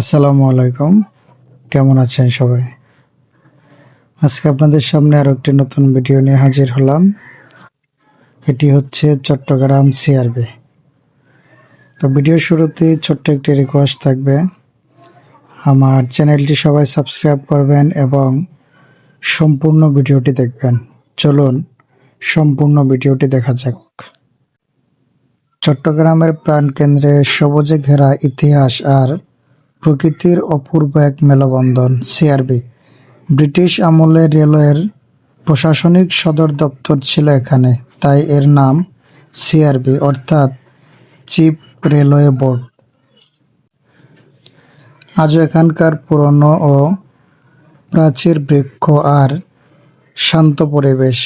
আসসালামু আলাইকুম। কেমন আছেন সবাই? আজকে আপনাদের সামনে আরও একটি নতুন ভিডিও নিয়ে হাজির হলাম। এটি হচ্ছে চট্টগ্রাম সিআরবি তো ভিডিও শুরুতে ছোট্ট একটি রিকোয়েস্ট থাকবে। আমার চ্যানেলটি সবাই সাবস্ক্রাইব করবেন এবং সম্পূর্ণ ভিডিওটি দেখবেন। চলুন সম্পূর্ণ ভিডিওটি দেখা যাক। চট্টগ্রামের প্রাণকেন্দ্রে সবুজে ঘেরা ইতিহাস আর প্রকৃতির অপূর্ব এক মেলবন্ধন সিআরবি ব্রিটিশ আমলে রেলওয়ের প্রশাসনিক সদর দপ্তর ছিল এখানে, তাই এর নাম সিআরবি অর্থাৎ চিফ রেলওয়ে বোর্ড। আজও এখানকার পুরনো ও প্রাচীর বৃক্ষ আর শান্ত পরিবেশ,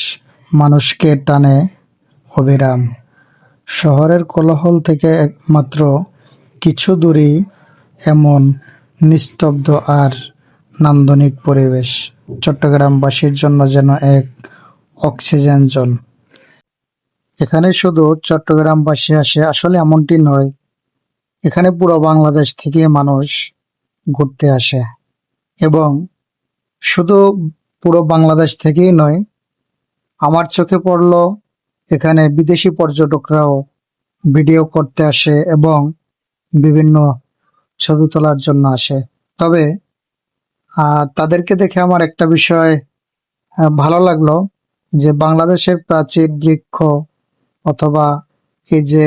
মানুষকে টানে অবিরাম। শহরের কোলাহল থেকে একমাত্র কিছু দূরেই এমন নিস্তব্ধ আর নান্দনিক পরিবেশ। চট্টগ্রামবাসীর জন্য যেন এক অক্সিজেন জোন। এখানে শুধু চট্টগ্রামবাসী আসে আসলে এমনটি নয়। এখানে পুরো বাংলাদেশ থেকে মানুষ ঘুরতে আসে। এবং শুধু পুরো বাংলাদেশ থেকেই নয়, আমার চোখে পড়ল এখানে বিদেশি পর্যটকরাও ভিডিও করতে আসে এবং বিভিন্ন ছবি তোলার জন্য আসে। তবে তাদেরকে দেখে আমার একটা বিষয় ভালো লাগল যে বাংলাদেশের প্রাচীন বৃক্ষ অথবা এই যে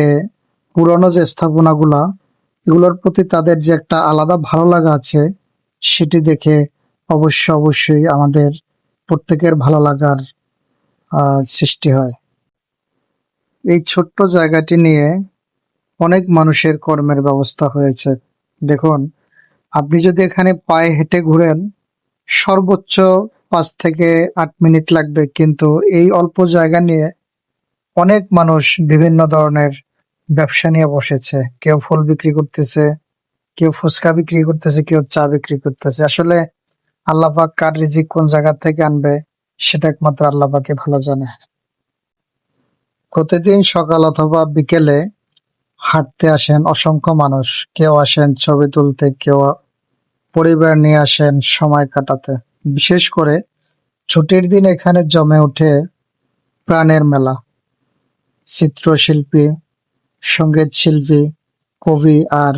পুরনো যে স্থাপনাগুলা, এগুলোর প্রতি তাদের যে একটা আলাদা ভালো লাগা আছে, সেটি দেখে অবশ্য অবশ্যই আমাদের প্রত্যেকের ভালো লাগার সৃষ্টি হয়। এই ছোট্ট জায়গাটি নিয়ে অনেক মানুষের কর্মের ব্যবস্থা হয়েছে। দেখুন, আপনি যদি এখানে পায়ে হেঁটে ঘুরেন, সর্বোচ্চ পাঁচ থেকে আট মিনিট লাগবে। কিন্তু এই অল্প জায়গা নিয়ে অনেক মানুষ বিভিন্ন ধরনের ব্যবসা নিয়ে বসেছে। কেউ ফুল বিক্রি করতেছে, কেউ ফুচকা বিক্রি করতেছে, কেউ চা বিক্রি করতেছে। আসলে আল্লাহ পাক কার রিজিক কোন জায়গা থেকে আনবে, সেটা একমাত্র আল্লাহ পাকে ভালো জানে। প্রতিদিন সকাল অথবা বিকেলে হাঁটতে আসেন, অসংখ্য মানুষ। কেউ আসেন ছবি তুলতে, কেউ পরিবার নিয়ে আসেন সময় কাটাতে। বিশেষ করে ছুটির দিন এখানে জমে ওঠে প্রাণের মেলা। চিত্রশিল্পী সংগীত শিল্পী কবি আর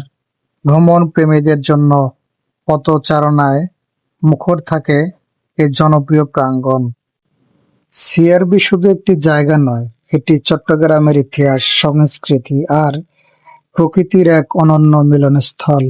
ভ্রমণ প্রেমীদের জন্য পথচারণায় মুখর থাকে এই জনপ্রিয় প্রাঙ্গণ। সিআরবি শুধু একটি জায়গা নয় এটি চট্টগ্রামের ইতিহাস সংস্কৃতি আর প্রকৃতির এক অনন্য মিলনস্থল।